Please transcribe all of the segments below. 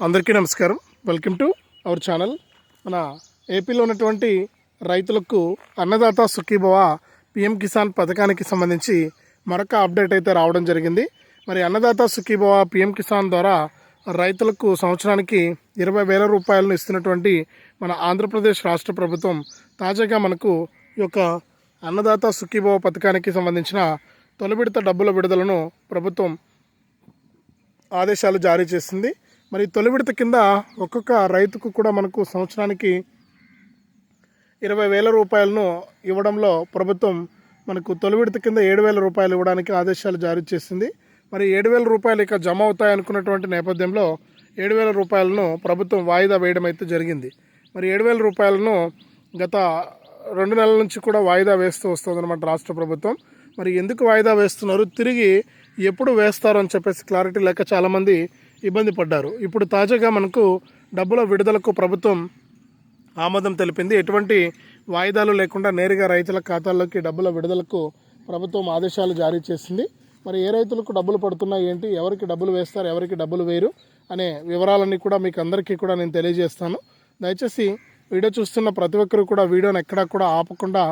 అందరికీ నమస్కారం. Welcome to our channel మన ఏపీలో ఉన్నటువంటి రైతులకు అన్నదాత సుఖీభవ పిఎం కిసాన్ పథకానికి సంబంధించి మరొక అప్డేట్ అయితే రావడం జరిగింది. మరి అన్నదాత సుఖీభవ పిఎం కిసాన్ ద్వారా రైతులకు సంవత్సరానికి ఇరవై వేల రూపాయలను ఇస్తున్నటువంటి మన ఆంధ్రప్రదేశ్ రాష్ట్ర ప్రభుత్వం తాజాగా మనకు ఈ యొక్క అన్నదాత సుఖీభవ పథకానికి సంబంధించిన తొలి విడత డబ్బుల విడుదలను ప్రభుత్వం ఆదేశాలు జారీ చేసింది. మరి తొలి విడత కింద ఒక్కొక్క రైతుకు కూడా మనకు సంవత్సరానికి ఇరవై వేల రూపాయలను ఇవ్వడంలో ప్రభుత్వం మనకు తొలి విడత కింద ఏడు వేల రూపాయలు ఇవ్వడానికి ఆదేశాలు జారీ చేసింది. మరి ఏడు వేల రూపాయలు ఇక జమ అవుతాయి అనుకున్నటువంటి నేపథ్యంలో ఏడు వేల రూపాయలను ప్రభుత్వం వాయిదా వేయడం అయితే జరిగింది. మరి ఏడు వేల రూపాయలను గత రెండు నెలల నుంచి కూడా వాయిదా వేస్తూ వస్తుందన్నమాట రాష్ట్ర ప్రభుత్వం. మరి ఎందుకు వాయిదా వేస్తున్నారు? తిరిగి ఎప్పుడు వేస్తారు అని చెప్పేసి క్లారిటీ లేక చాలామంది ఇబ్బంది పడ్డారు. ఇప్పుడు తాజాగా మనకు డబ్బుల విడుదలకు ప్రభుత్వం ఆమోదం తెలిపింది. ఎటువంటి వాయిదాలు లేకుండా నేరుగా రైతుల ఖాతాల్లోకి డబ్బుల విడుదలకు ప్రభుత్వం ఆదేశాలు జారీ చేసింది. మరి ఏ రైతులకు డబ్బులు పడుతున్నాయి ఏంటి ఎవరికి డబ్బులు వేస్తారు ఎవరికి డబ్బులు వేయరు అనే వివరాలన్నీ కూడా మీకు అందరికీ కూడా నేను తెలియజేస్తాను. దయచేసి వీడియో చూస్తున్న ప్రతి ఒక్కరు కూడా వీడియోని ఎక్కడా కూడా ఆపకుండా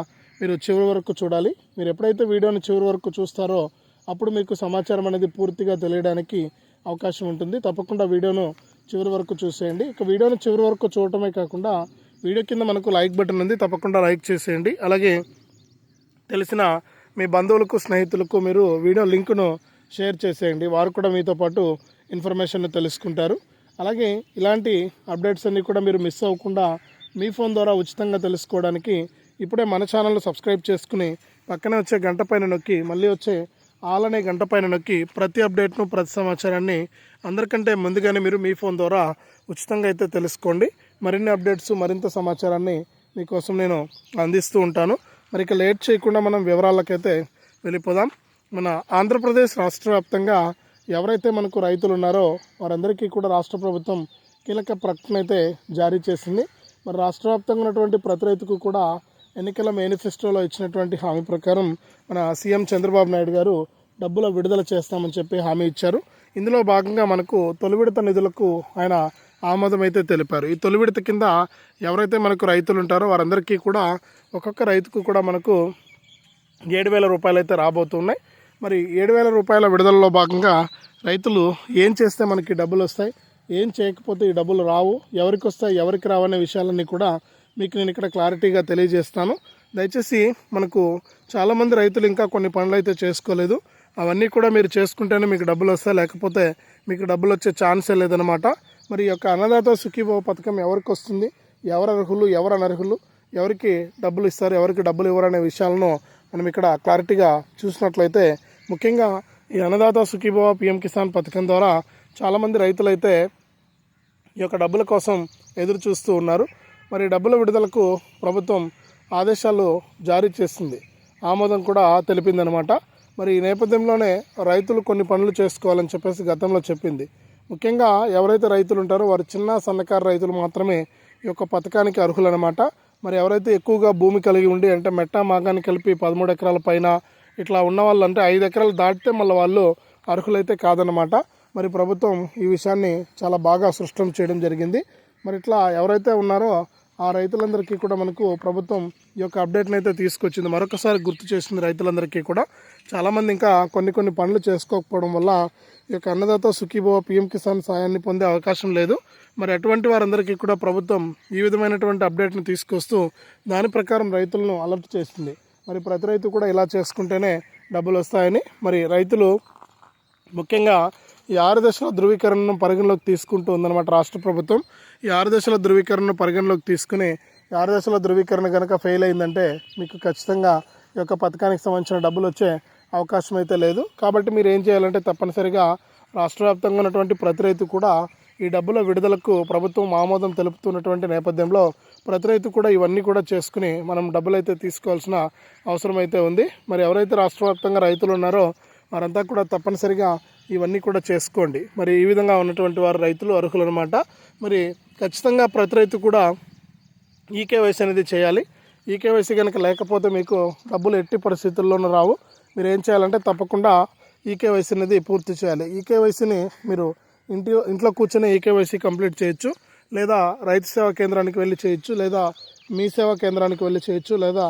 మీరు చివరి వరకు చూడాలి. మీరు ఎప్పుడైతే వీడియోని చివరి వరకు చూస్తారో అప్పుడు మీకు సమాచారం అనేది పూర్తిగా తెలియడానికి అవకాశం ఉంటుంది. తప్పకుండా వీడియోను చివరి వరకు చూసేయండి. ఇక వీడియోను చివరి వరకు చూడటమే కాకుండా వీడియో కింద మనకు లైక్ బటన్ ఉంది. తప్పకుండా లైక్ చేసేయండి. అలాగే తెలిసిన మీ బంధువులకు స్నేహితులకు మీరు వీడియో లింకును షేర్ చేసేయండి. వారు కూడా మీతో పాటు ఇన్ఫర్మేషన్ తెలుసుకుంటారు. అలాగే ఇలాంటి అప్డేట్స్ అన్నీ కూడా మీరు మిస్ అవ్వకుండా మీ ఫోన్ ద్వారా ఉచితంగా తెలుసుకోవడానికి ఇప్పుడే మన ఛానల్ సబ్స్క్రైబ్ చేసుకుని పక్కనే వచ్చే గంట పైన నొక్కి మళ్ళీ వచ్చే ఆలనే గంట పైన నొక్కి ప్రతి అప్డేట్ను ప్రతి సమాచారాన్ని అందరికంటే ముందుగానే మీరు మీ ఫోన్ ద్వారా ఉచితంగా అయితే తెలుసుకోండి. మరిన్ని అప్డేట్స్ మరింత సమాచారాన్ని మీకోసం నేను అందిస్తూ ఉంటాను. మరి ఇక లేట్ చేయకుండా మనం వివరాలకైతే వెళ్ళిపోదాం. మన ఆంధ్రప్రదేశ్ రాష్ట్ర వ్యాప్తంగా ఎవరైతే మనకు రైతులు ఉన్నారో వారందరికీ కూడా రాష్ట్ర ప్రభుత్వం కీలక ప్రకటన అయితే జారీ చేసింది. మరి రాష్ట్ర వ్యాప్తంగా ఉన్నటువంటి ప్రతి రైతుకు కూడా ఎన్నికల మేనిఫెస్టోలో ఇచ్చినటువంటి హామీ ప్రకారం మన సీఎం చంద్రబాబు నాయుడు గారు డబ్బుల విడుదల చేస్తామని చెప్పి హామీ ఇచ్చారు. ఇందులో భాగంగా మనకు తొలి విడత నిధులకు ఆయన ఆమోదం అయితే తెలిపారు. ఈ తొలి విడత కింద ఎవరైతే మనకు రైతులు ఉంటారో వారందరికీ కూడా ఒక్కొక్క రైతుకు కూడా మనకు ఏడు వేల రూపాయలు అయితే రాబోతున్నాయి. మరి ఏడు వేల రూపాయల విడుదలలో భాగంగా రైతులు ఏం చేస్తే మనకి డబ్బులు వస్తాయి? ఏం చేయకపోతే ఈ డబ్బులు రావు? ఎవరికి వస్తాయి? ఎవరికి రావు? అనే విషయాలన్నీ కూడా మీకు నేను ఇక్కడ క్లారిటీగా తెలియజేస్తాను. దయచేసి మనకు చాలామంది రైతులు ఇంకా కొన్ని పనులు అయితే చేసుకోలేదు. అవన్నీ కూడా మీరు చేసుకుంటేనే మీకు డబ్బులు వస్తాయి. లేకపోతే మీకు డబ్బులు వచ్చే ఛాన్సే లేదనమాట మరి ఈ యొక్క అన్నదాత సుఖీభవ పథకం ఎవరికి వస్తుంది? ఎవరు అర్హులు? ఎవరు అనర్హులు? ఎవరికి డబ్బులు ఇస్తారు? ఎవరికి డబ్బులు ఇవ్వరు అనే విషయాలను మనం ఇక్కడ క్లారిటీగా చూసినట్లయితే ముఖ్యంగా ఈ అన్నదాత సుఖీభవ పిఎం కిసాన్ పథకం ద్వారా చాలామంది రైతులైతే ఈ యొక్క డబ్బుల కోసం ఎదురు చూస్తూ ఉన్నారు. మరి డబ్బుల విడుదలకు ప్రభుత్వం ఆదేశాలు జారీ చేసింది. ఆమోదం కూడా తెలిపిందనమాట. మరి ఈ నేపథ్యంలోనే రైతులు కొన్ని పనులు చేసుకోవాలని చెప్పేసి గతంలో చెప్పింది. ముఖ్యంగా ఎవరైతే రైతులు ఉంటారో వారు చిన్న సన్నకారు రైతులు మాత్రమే ఈ యొక్క పథకానికి అర్హులనమాట. మరి ఎవరైతే ఎక్కువగా భూమి కలిగి ఉండి అంటే మెట్ట మాగాన్ని కలిపి పదమూడు ఎకరాల పైన ఇట్లా ఉన్న వాళ్ళు అంటే ఐదు ఎకరాలు దాటితే మళ్ళీ వాళ్ళు అర్హులైతే కాదనమాట. మరి ప్రభుత్వం ఈ విషయాన్ని చాలా బాగా సృష్టం చేయడం జరిగింది. మరి ఇట్లా ఎవరైతే ఉన్నారో ఆ రైతులందరికీ కూడా మనకు ప్రభుత్వం ఈ యొక్క అప్డేట్ని అయితే తీసుకొచ్చింది. మరొకసారి గుర్తు చేసింది రైతులందరికీ కూడా. చాలామంది ఇంకా కొన్ని కొన్ని పనులు చేసుకోకపోవడం వల్ల ఈ యొక్క అన్నదాత సుఖీభవ పిఎం కిసాన్ సాయాన్ని పొందే అవకాశం లేదు. మరి అటువంటి వారందరికీ కూడా ప్రభుత్వం ఈ విధమైనటువంటి అప్డేట్ని తీసుకొస్తూ దాని ప్రకారం రైతులను అలర్ట్ చేస్తుంది మరి ప్రతి రైతు కూడా ఇలా చేసుకుంటేనే డబ్బులు వస్తాయని మరి రైతులు ముఖ్యంగా ఈ ఆరు దశల ధృవీకరణను పరిగణలోకి తీసుకుంటూ ఉందన్నమాట రాష్ట్ర ప్రభుత్వం. ఈ ఆరు దశల ధృవీకరణను పరిగణలోకి తీసుకుని ఈ ఆరు దశల ధృవీకరణ కనుక ఫెయిల్ అయిందంటే మీకు ఖచ్చితంగా ఈ యొక్క పథకానికి సంబంధించిన డబ్బులు వచ్చే అవకాశం అయితే లేదు. కాబట్టి మీరు ఏం చేయాలంటే తప్పనిసరిగా రాష్ట్ర వ్యాప్తంగా ఉన్నటువంటి ప్రతి రైతు కూడా ఈ డబ్బుల విడుదలకు ప్రభుత్వం ఆమోదం తెలుపుతున్నటువంటి నేపథ్యంలో ప్రతి రైతు కూడా ఇవన్నీ కూడా చేసుకుని మనం డబ్బులు అయితే తీసుకోవాల్సిన అవసరం అయితే ఉంది. మరి ఎవరైతే రాష్ట్ర వ్యాప్తంగా రైతులు ఉన్నారో వారంతా కూడా తప్పనిసరిగా ఇవన్నీ కూడా చేసుకోండి. మరి ఈ విధంగా ఉన్నటువంటి వారు రైతులు అర్హులు అనమాట మరి ఖచ్చితంగా ప్రతి రైతు కూడా ఈకేవైసీ అనేది చేయాలి. ఈకేవైసీ కనుక లేకపోతే మీకు డబ్బులు ఎట్టి పరిస్థితుల్లోనూ రావు. మీరు ఏం చేయాలంటే తప్పకుండా ఈకేవైసీ అనేది పూర్తి చేయాలి. ఈకేవైసీని మీరు ఇంటి ఇంట్లో కూర్చొని ఈకేవైసీ కంప్లీట్ చేయొచ్చు. లేదా రైతు సేవా కేంద్రానికి వెళ్ళి చేయొచ్చు. లేదా మీ సేవా కేంద్రానికి వెళ్ళి చేయొచ్చు. లేదా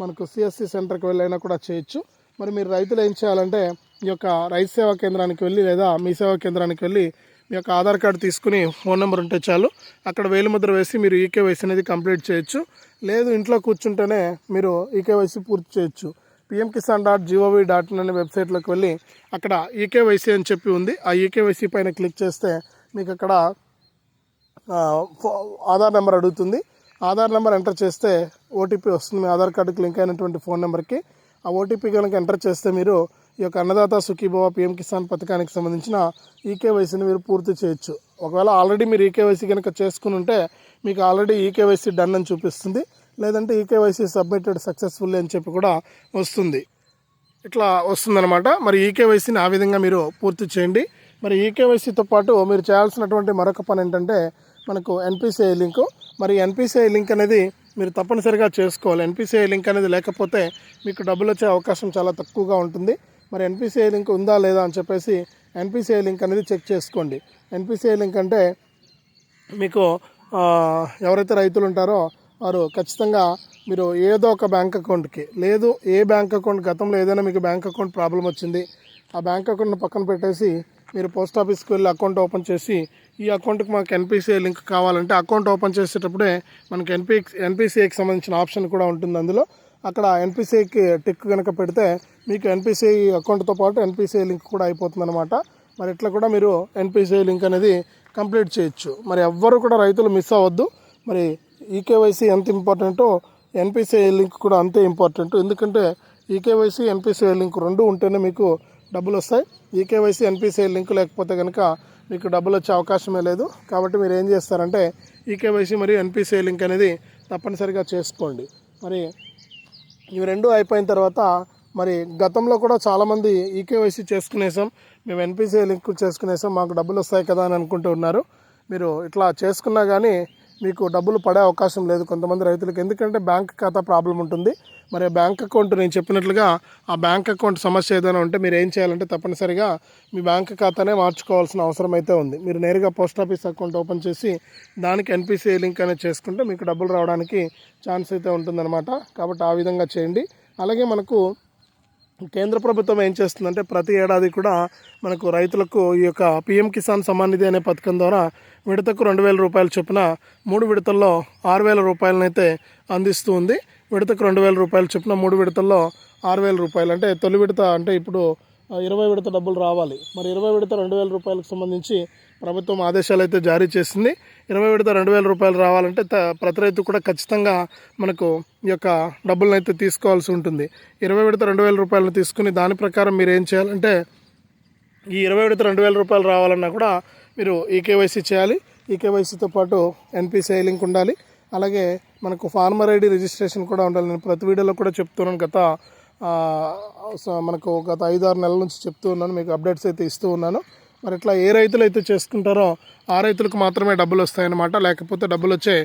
మనకు సిఎస్సి సెంటర్కి వెళ్ళైనా కూడా చేయొచ్చు. మరి మీరు రైతులు ఏం చేయాలంటే ఈ యొక్క రైతు సేవా కేంద్రానికి వెళ్ళి లేదా మీ సేవా కేంద్రానికి వెళ్ళి మీ యొక్క ఆధార్ కార్డు తీసుకుని ఫోన్ నెంబర్ ఉంటే చాలు. అక్కడ వేలిముద్ర వేసి మీరు ఈకేవైసీ అనేది కంప్లీట్ చేయొచ్చు. లేదు ఇంట్లో కూర్చుంటేనే మీరు ఈకేవైసీ పూర్తి చేయొచ్చు. PM Kisan dot gov dot in అనే వెబ్సైట్లోకి వెళ్ళి అక్కడ ఈకేవైసీ అని చెప్పి ఉంది. ఆ ఈకేవైసీ పైన క్లిక్ చేస్తే మీకు అక్కడ ఫో- ఆధార్ నెంబర్ అడుగుతుంది. ఆధార్ నెంబర్ ఎంటర్ చేస్తే ఓటీపీ వస్తుంది. మీ ఆధార్ కార్డుకి లింక్ అయినటువంటి ఫోన్ నెంబర్కి ఆ ఓటీపీ కనుక ఎంటర్ చేస్తే మీరు ఈ యొక్క అన్నదాత సుఖీభవ పిఎం కిసాన్ పథకానికి సంబంధించిన ఈకేవైసీని మీరు పూర్తి చేయొచ్చు. ఒకవేళ ఆల్రెడీ మీరు ఈకేవైసీ కనుక చేసుకుని ఉంటే మీకు ఆల్రెడీ ఈకేవైసీ డన్ అని చూపిస్తుంది. లేదంటే ఈకేవైసీ సబ్మిటెడ్ సక్సెస్ఫుల్ అని చెప్పి కూడా వస్తుంది. ఇట్లా వస్తుందన్నమాట. మరి ఈకేవైసీని ఆ విధంగా మీరు పూర్తి చేయండి. మరి ఈకేవైసీతో పాటు మీరు చేయాల్సినటువంటి మరొక పని ఏంటంటే మనకు ఎన్పిసిఐ లింకు. మరి ఎన్పిసిఐ లింక్ అనేది మీరు తప్పనిసరిగా చేసుకోవాలి. ఎన్పిసిఐ లింక్ అనేది లేకపోతే మీకు డబ్బులు వచ్చే అవకాశం చాలా తక్కువగా ఉంటుంది. మరి ఎన్పిసిఐ లింక్ ఉందా లేదా అని చెప్పేసి ఎన్పిసిఐ లింక్ అనేది చెక్ చేసుకోండి. ఎన్పిసిఐ లింక్ అంటే మీకు ఎవరైతే రైతులు ఉంటారో వారు ఖచ్చితంగా మీరు ఏదో ఒక బ్యాంక్ అకౌంట్కి లేదు ఏ బ్యాంక్ అకౌంట్ గతంలో ఏదైనా మీకు బ్యాంక్ అకౌంట్ ప్రాబ్లం వచ్చింది ఆ బ్యాంక్ అకౌంట్ని పక్కన పెట్టేసి మీరు పోస్ట్ ఆఫీస్కి వెళ్ళి అకౌంట్ ఓపెన్ చేసి ఈ అకౌంట్కి మాకు ఎన్పిసిఐ లింక్ కావాలంటే అకౌంట్ ఓపెన్ చేసేటప్పుడే మనకి ఎన్పి ఎన్పిసిఐకి సంబంధించిన ఆప్షన్ కూడా ఉంటుంది అందులో. అక్కడ ఎన్పిసిఐకి టిక్ కనుక పెడితే మీకు ఎన్పిసిఐ అకౌంట్తో పాటు ఎన్పిసిఐ లింక్ కూడా అయిపోతుందన్నమాట. మరి ఇట్లా కూడా మీరు ఎన్పిసిఐ లింక్ అనేది కంప్లీట్ చేయొచ్చు. మరి ఎవ్వరు కూడా రైతులు మిస్ అవ్వద్దు. మరి ఈకేవైసీ ఎంత ఇంపార్టెంటో ఎన్పిసిఐ లింక్ కూడా అంతే ఇంపార్టెంట్ ఎందుకంటే ఈకేవైసీ ఎన్పిసిఐ లింక్ రెండు ఉంటేనే మీకు డబ్బులు వస్తాయి ఈకేవైసీ ఎన్పిసిఐ లింక్ లేకపోతే కనుక మీకు డబ్బులు వచ్చే అవకాశమే లేదు. కాబట్టి మీరు ఏం చేస్తారంటే ఈకేవైసీ మరియు ఎన్పిసిఐ లింక్ అనేది తప్పనిసరిగా చేసుకోండి. మరి ఇవి రెండు అయిపోయిన తర్వాత మరి గతంలో కూడా చాలామంది ఈకేవైసీ చేసుకునేసాం. మేము ఎన్పిసిఐ లింక్ చేసుకునేసాం. మాకు డబ్బులు వస్తాయి కదా అని అనుకుంటూ ఉన్నారు. మీరు ఇట్లా చేసుకున్నా కానీ మీకు డబ్బులు పడే అవకాశం లేదు కొంతమంది రైతులకు. ఎందుకంటే బ్యాంక్ ఖాతా ప్రాబ్లం ఉంటుంది. మరి బ్యాంక్ అకౌంట్ నేను చెప్పినట్లుగా ఆ బ్యాంక్ అకౌంట్ సమస్య ఏదైనా ఉంటే మీరు ఏం చేయాలంటే తప్పనిసరిగా మీ బ్యాంక్ ఖాతానే మార్చుకోవాల్సిన అవసరం అయితే ఉంది. మీరు నేరుగా పోస్ట్ ఆఫీస్ అకౌంట్ ఓపెన్ చేసి దానికి ఎన్పిసిఐ లింక్ అనేది చేసుకుంటే మీకు డబ్బులు రావడానికి ఛాన్స్ అయితే ఉంటుందన్నమాట. కాబట్టి ఆ విధంగా చేయండి. అలాగే మనకు కేంద్ర ప్రభుత్వం ఏం చేస్తుందంటే ప్రతి ఏడాది కూడా మనకు రైతులకు ఈ యొక్క పిఎం కిసాన్ సమ్మాన్ నిధి అనే పథకం ద్వారా విడతకు రెండు వేల రూపాయల చొప్పున మూడు విడతల్లో ఆరు వేల రూపాయలనైతే అందిస్తూ ఉంది. విడతకు రెండు వేల రూపాయలు చొప్పున మూడు విడతల్లో ఆరు వేల రూపాయలు. అంటే తొలి విడత అంటే ఇప్పుడు ఇరవై విడత డబ్బులు రావాలి. మరి ఇరవై విడత రెండు వేల రూపాయలకు సంబంధించి ప్రభుత్వం ఆదేశాలు అయితే జారీ చేసింది. ఇరవై విడత రెండు వేల రూపాయలు రావాలంటే త- ప్రతి రైతు కూడా ఖచ్చితంగా మనకు ఈ యొక్క డబ్బులను అయితే తీసుకోవాల్సి ఉంటుంది. ఇరవై విడత రెండు వేల రూపాయలను తీసుకుని దాని ప్రకారం మీరు ఏం చేయాలంటే ఈ ఇరవై విడత రెండు వేల రూపాయలు రావాలన్నా కూడా మీరు ఈకేవైసీ చేయాలి. ఈకేవైసీతో పాటు ఎన్పిసిఐ లింక్ ఉండాలి. అలాగే మనకు ఫార్మర్ ఐడి రిజిస్ట్రేషన్ కూడా ఉండాలి. నేను ప్రతి వీడియోలో కూడా చెప్తున్నాను గత స- మనకు గత ఐదు ఆరు నెలల నుంచి చెప్తూ ఉన్నాను. మీకు అప్డేట్స్ అయితే ఇస్తూ ఉన్నాను. మరి ఇట్లా ఏ రైతులు అయితే చేసుకుంటారో ఆ రైతులకు మాత్రమే డబ్బులు వస్తాయన్నమాట. లేకపోతే డబ్బులు వచ్చే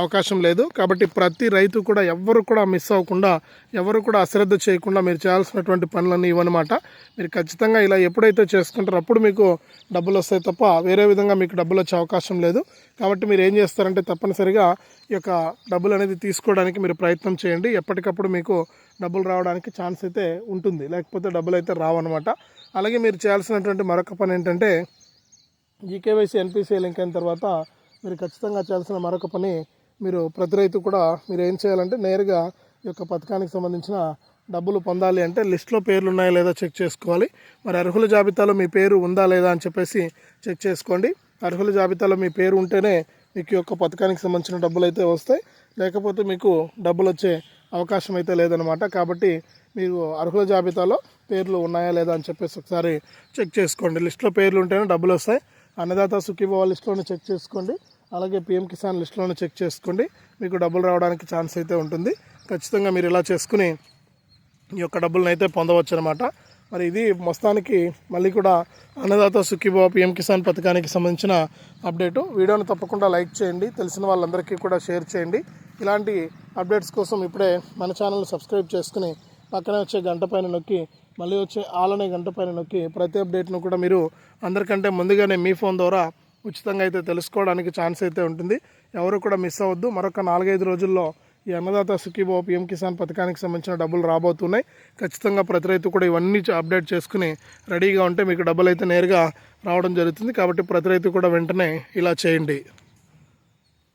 అవకాశం లేదు. కాబట్టి ప్రతి రైతు కూడా ఎవ్వరు కూడా మిస్ అవ్వకుండా ఎవరు కూడా అశ్రద్ధ చేయకుండా మీరు చేయాల్సినటువంటి పనులన్నీ ఇవన్నమాట మీరు ఖచ్చితంగా ఇలా ఎప్పుడైతే చేసుకుంటారో అప్పుడు మీకు డబ్బులు వస్తాయి తప్ప వేరే విధంగా మీకు డబ్బులు వచ్చే అవకాశం లేదు. కాబట్టి మీరు ఏం చేస్తారంటే తప్పనిసరిగా ఈ యొక్క డబ్బులు అనేది తీసుకోవడానికి మీరు ప్రయత్నం చేయండి. ఎప్పటికప్పుడు మీకు డబ్బులు రావడానికి ఛాన్స్ అయితే ఉంటుంది. లేకపోతే డబ్బులు అయితే రావన్నమాట. అలాగే మీరు చేయాల్సినటువంటి మరొక పని ఏంటంటే ఈకేవైసీ ఎన్పిసిఐ లింక్ అయిన తర్వాత మీరు ఖచ్చితంగా చేయాల్సిన మరొక పని మీరు ప్రతి రైతు కూడా మీరు ఏం చేయాలంటే నేరుగా ఈ యొక్క పథకానికి సంబంధించిన డబ్బులు పొందాలి అంటే లిస్ట్లో పేర్లు ఉన్నాయా లేదా చెక్ చేసుకోవాలి. మరి అర్హుల జాబితాలో మీ పేరు ఉందా లేదా అని చెప్పేసి చెక్ చేసుకోండి. అర్హుల జాబితాలో మీ పేరు ఉంటేనే మీకు ఈ యొక్క పథకానికి సంబంధించిన డబ్బులు అయితే వస్తాయి. లేకపోతే మీకు డబ్బులు వచ్చే అవకాశం అయితే లేదనమాట కాబట్టి మీరు అర్హుల జాబితాలో పేర్లు ఉన్నాయా లేదా అని చెప్పేసి ఒకసారి చెక్ చేసుకోండి. లిస్ట్లో పేర్లు ఉంటేనే డబ్బులు వస్తాయి. అన్నదాత సుఖీభవ లిస్ట్లోనే చెక్ చేసుకోండి. అలాగే పిఎం కిసాన్ లిస్ట్లోనే చెక్ చేసుకోండి. మీకు డబ్బులు రావడానికి ఛాన్స్ అయితే ఉంటుంది. ఖచ్చితంగా మీరు ఇలా చేసుకుని ఈ యొక్క డబ్బులను అయితే పొందవచ్చు అనమాట మరి ఇది మొత్తానికి మళ్ళీ కూడా అన్నదాత సుఖీభావ పిఎం కిసాన్ పథకానికి సంబంధించిన అప్డేటు. వీడియోను తప్పకుండా లైక్ చేయండి. తెలిసిన వాళ్ళందరికీ కూడా షేర్ చేయండి. ఇలాంటి అప్డేట్స్ కోసం ఇప్పుడే మన ఛానల్ సబ్స్క్రైబ్ చేసుకుని పక్కనే వచ్చే గంట పైన నొక్కి మళ్ళీ వచ్చే ఆలనే గంట పైన నొక్కి ప్రతి అప్డేట్ను కూడా మీరు అందరికంటే ముందుగానే మీ ఫోన్ ద్వారా ఉచితంగా అయితే తెలుసుకోవడానికి ఛాన్స్ అయితే ఉంటుంది. ఎవరు కూడా మిస్ అవ్వద్దు. మరొక నాలుగైదు రోజుల్లో ఈ అన్నదాత సుఖీభావ పిఎం కిసాన్ పథకానికి సంబంధించిన డబ్బులు రాబోతున్నాయి. ఖచ్చితంగా ప్రతి రైతు కూడా ఇవన్నీ అప్డేట్ చేసుకుని రెడీగా ఉంటే మీకు డబ్బులు అయితే నేరుగా రావడం జరుగుతుంది. కాబట్టి ప్రతి రైతు కూడా వెంటనే ఇలా చేయండి.